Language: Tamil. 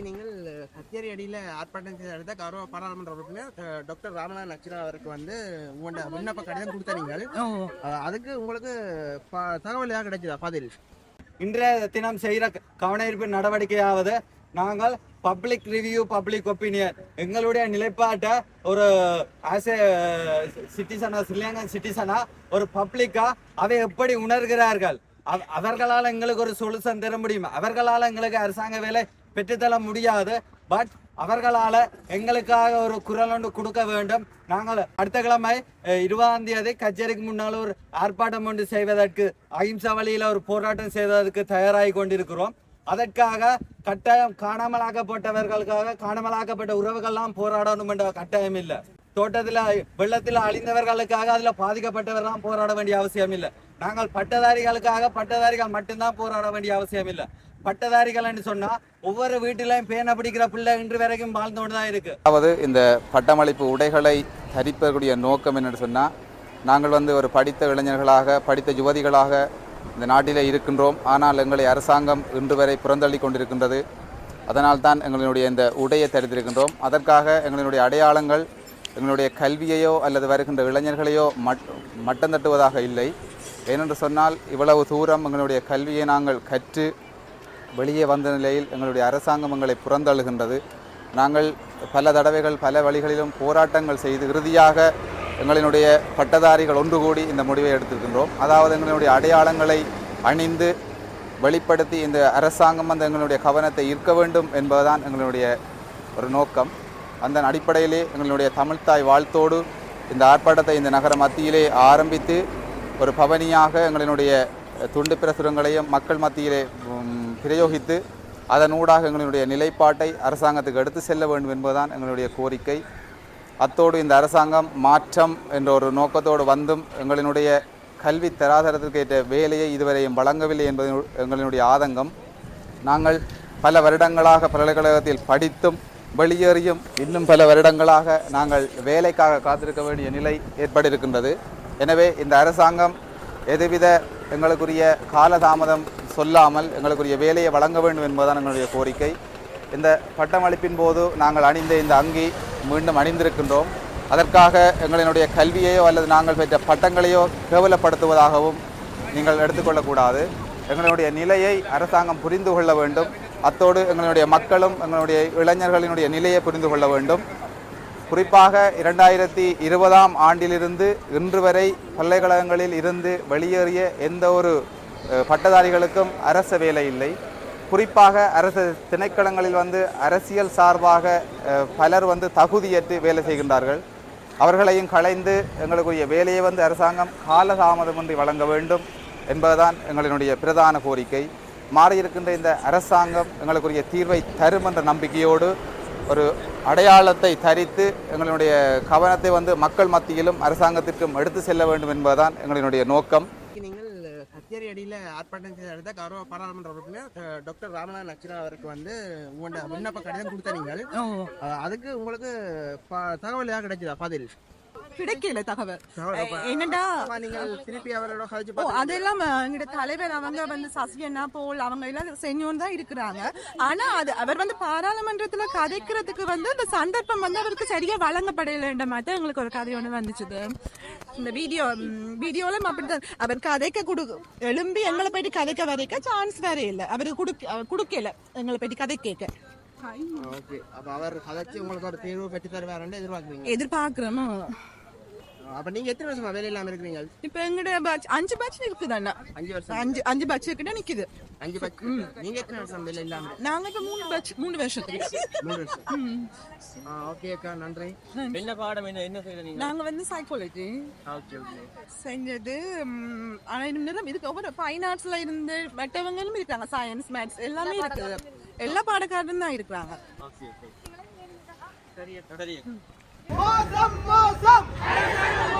நீங்கள் கச்சேரி அடியில் ஆர்ப்பாட்டம் செய்த கௌரவ பாராளுமன்ற உறுப்பினர் டாக்டர் ராமநாதன் அக்ஷரா அவருக்கு வந்து உங்களோட விண்ணப்ப கடிதம் கொடுத்தீங்கள் அஹ், அதுக்கு உங்களுக்கு தகவல் ஏதாவது கிடைச்சதா? பதில். இன்றைய தினம் செய்கிற கவனஈர்ப்பு நடவடிக்கையாவது நாங்கள் பப்ளிக் ரிவ்யூ பப்ளிக் ஒப்பீனியன். எங்களுடைய நிலைப்பாட்டை ஒரு ஆஸ் ஏ சிட்டிசனா ஸ்ரீலங்கன் சிட்டிசனா ஒரு பப்ளிக்கா அதை எப்படி உணர்கிறார்கள்? அவ- அவர்களால் எங்களுக்கு ஒரு சொல்யூஷன் தர முடியும்? அவர்களால் எங்களுக்கு அரசாங்க வேலை பெற்றுத்தர முடியாது. பட் அவர்களால் எங்களுக்காக ஒரு குரல் ஒன்று கொடுக்க வேண்டும். நாங்கள் அடுத்த கிழமை இருபதாம் தேதி கச்சேரிக்கு முன்னால் ஒரு ஆர்ப்பாட்டம் ஒன்று செய்வதற்கு அகிம்சா வழியில் ஒரு போராட்டம் செய்வதற்கு தயாராகி கொண்டிருக்கிறோம். அதற்காக கட்டாயம் காணாமலாக்கப்பட்டவர்களுக்காக காணாமலாக்கப்பட்ட உறவுகள்லாம் போராடணும் என்ற கட்டாயம் இல்லை. தோட்டத்தில் வெள்ளத்தில் அழிந்தவர்களுக்காக அதில் பாதிக்கப்பட்டவர்கள்லாம் போராட வேண்டிய அவசியம் இல்லை. நாங்கள் பட்டதாரிகளுக்காக பட்டதாரிகள் மட்டும்தான் போராட வேண்டிய அவசியம் இல்லை. பட்டதாரிகள்னு சொன்னா ஒவ்வொரு வீட்டிலையும் பேனை பிடிக்கிற பிள்ளை இன்று வரைக்கும் வாழ்ந்து கொண்டு தான் இருக்கு. அதாவது இந்த பட்டமளிப்பு உடைகளை தரிப்பக்கூடிய நோக்கம் என்னன்னு சொன்னால் நாங்கள் வந்து ஒரு படித்த இளைஞர்களாக படித்த யுவதிகளாக இந்த நாட்டிலே இருக்கின்றோம். ஆனால் எங்களை அரசாங்கம் இன்று வரை புறந்தள்ளி கொண்டிருக்கின்றது. அதனால் தான் எங்களுடைய இந்த உடையை தரித்திருக்கின்றோம். அதற்காக எங்களுடைய அடையாளங்கள் எங்களுடைய கல்வியையோ அல்லது வருகின்ற இளைஞர்களையோ மட் மட்டம் தட்டுவதாக இல்லை. ஏனென்று சொன்னால் இவ்வளவு தூரம் எங்களுடைய கல்வியை நாங்கள் கற்று வெளியே வந்த நிலையில் எங்களுடைய அரசாங்கம் எங்களை புறந்தழுகின்றது நாங்கள் பல தடவைகள் பல வழிகளிலும் போராட்டங்கள் செய்து இறுதியாக எங்களினுடைய பட்டதாரிகள் ஒன்று கூடி இந்த முடிவை எடுத்திருக்கின்றோம். அதாவது எங்களுடைய அடையாளங்களை அணிந்து வெளிப்படுத்தி இந்த அரசாங்கம் வந்து எங்களுடைய கவனத்தை ஈர்க்க வேண்டும் என்பதுதான் எங்களுடைய ஒரு நோக்கம். அந்த அடிப்படையிலே எங்களுடைய தமிழ்த்தாய் வாழ்த்தோடு இந்த ஆர்ப்பாட்டத்தை இந்த நகர மத்தியிலே ஆரம்பித்து ஒரு பவனியாக எங்களினுடைய துண்டு பிரசுரங்களையும் மக்கள் மத்தியிலே பிரயோகித்து அதன் ஊடாக எங்களுடைய நிலைப்பாட்டை அரசாங்கத்துக்கு எடுத்து செல்ல வேண்டும் என்பதுதான் எங்களுடைய கோரிக்கை. அத்தோடு இந்த அரசாங்கம் மாற்றம் என்ற ஒரு நோக்கத்தோடு வந்தும் எங்களினுடைய கல்வி தராதரத்திற்கு ஏற்ற வேலையை இதுவரையும் வழங்கவில்லை என்பது எங்களினுடைய ஆதங்கம். நாங்கள் பல வருடங்களாக பல்கலைக்கழகத்தில் படித்தும் வெளியேறியும் இன்னும் பல வருடங்களாக நாங்கள் வேலைக்காக காத்திருக்க வேண்டிய நிலை ஏற்பட்டிருக்கின்றது. எனவே இந்த அரசாங்கம் எதுவித எங்களுக்குரிய காலதாமதம் சொல்லாமல் எங்களுக்குரிய வேலையை வழங்க வேண்டும் என்பதுதான் எங்களுடைய கோரிக்கை. இந்த பட்டமளிப்பின் போது நாங்கள் அணிந்த இந்த அங்கி மீண்டும் அணிந்திருக்கின்றோம். அதற்காக எங்களினுடைய கல்வியையோ அல்லது நாங்கள் பெற்ற பட்டங்களையோ கேவலப்படுத்துவதாகவும் நீங்கள் எடுத்துக்கொள்ளக்கூடாது. எங்களுடைய நிலையை அரசாங்கம் புரிந்து கொள்ள வேண்டும். அத்தோடு எங்களுடைய மக்களும் எங்களுடைய இளைஞர்களினுடைய நிலையை புரிந்து கொள்ள வேண்டும். குறிப்பாக இரண்டாயிரத்தி இருபதாம் ஆண்டிலிருந்து இன்று வரை பல்கலைக்கழகங்களில் இருந்து வெளியேறிய எந்த ஒரு பட்டதாரிகளுக்கும் அரச வேலை இல்லை. குறிப்பாக அரசு திணைக்களங்களில் வந்து அரசியல் சார்பாக பலர் வந்து தகுதியற்று வேலை செய்கின்றார்கள். அவர்களையும் களைந்து எங்களுக்குரிய வேலையை வந்து அரசாங்கம் காலதாமதமின்றி வழங்க வேண்டும் என்பதுதான் எங்களினுடைய பிரதான கோரிக்கை. மாறியிருக்கின்ற இந்த அரசாங்கம் எங்களுக்குரிய தீர்வை தரும் என்ற நம்பிக்கையோடு ஒரு அடையாளத்தை தரித்து எங்களுடைய கவனத்தை வந்து மக்கள் மத்தியிலும் அரசாங்கத்திற்கும் எடுத்து செல்ல வேண்டும் என்பதுதான் எங்களினுடைய நோக்கம். கச்சேரி அடியில் ஆர்ப்பாட்டம் செய்த கௌரவ பாராளுமன்ற உறுப்பினர் டாக்டர் ராமநாதன் அக்ஷரா அவருக்கு வந்து உங்களோட விண்ணப்ப கடிதம் கொடுத்தீங்கள் அஹ், அதுக்கு உங்களுக்கு தகவல் ஏதாவது கிடைச்சதா பதில்? கிடைக்கல தகவல். என்னடா? அதெல்லாம் எங்கட தலைவர் அவங்க வந்து சசிகண்ணா போல் அவங்க எல்லாம் செஞ்சோன்னு தான் இருக்கிறாங்க. ஆனா அது அவர் வந்து பாராளுமன்றத்துல கதைக்கிறதுக்கு வந்து அந்த சந்தர்ப்பம் வந்து அவருக்கு சரியா வழங்கப்படலைன்ற மாதிரி எங்களுக்கு ஒரு கதை ஒண்ணு வந்துச்சுது. இந்த வீடியோ வீடியோல அப்படித்தான். அவர் கதைக்க குடு எழும்பி எங்களை போயிட்டு கதைக்க வரைக்க சான்ஸ் வேற இல்லை. அவரு குடுக்க கொடுக்கல. எங்களை போயிட்டு கதை கேட்க. ஓகே. அப்ப அவர் கதைச்சு உங்களுக்கு ஒரு தீர்வு பெற்று தருவாருன்னு எதிர்பார்க்குறீங்க. எதிர்பார்க்கிறோமோ. அப்ப நீங்க எத்தனை வருஷமா வேலை இல்லாம இருக்கிறீங்க? இப்ப எங்கட batch அஞ்சு பேட்ச் இருக்குது அண்ணா அஞ்சு வருஷம். அஞ்சு அஞ்சு பேட்ச் கிட்ட நிக்குது. அஞ்சு பட்ச நீங்க எத்தனை வருஷம் வேலை இல்லாம நாங்க இப்ப மூணு பேட்ச் மூணு வருஷத்துக்கு. மூணு வருஷம். ஆ ஓகே அக்கா நன்றி. என்ன பாடம் என்ன என்ன செய்த நீங்க? நாங்க வந்து சைக்காலஜி ஓகே ஓகே செஞ்சது ஆனா இன்னும் இதுக்கு ஒவ்வொரு ஃபைன் ஆர்ட்ஸ்ல இருந்து மற்றவங்களும் இருக்காங்க சயின்ஸ் மேத்ஸ் எல்லாமே இருக்குது எல்லா பாடக்காரரும் தான் இருக்கிறாங்க. ஓகே ஓகே சரி சரி Moza, moza!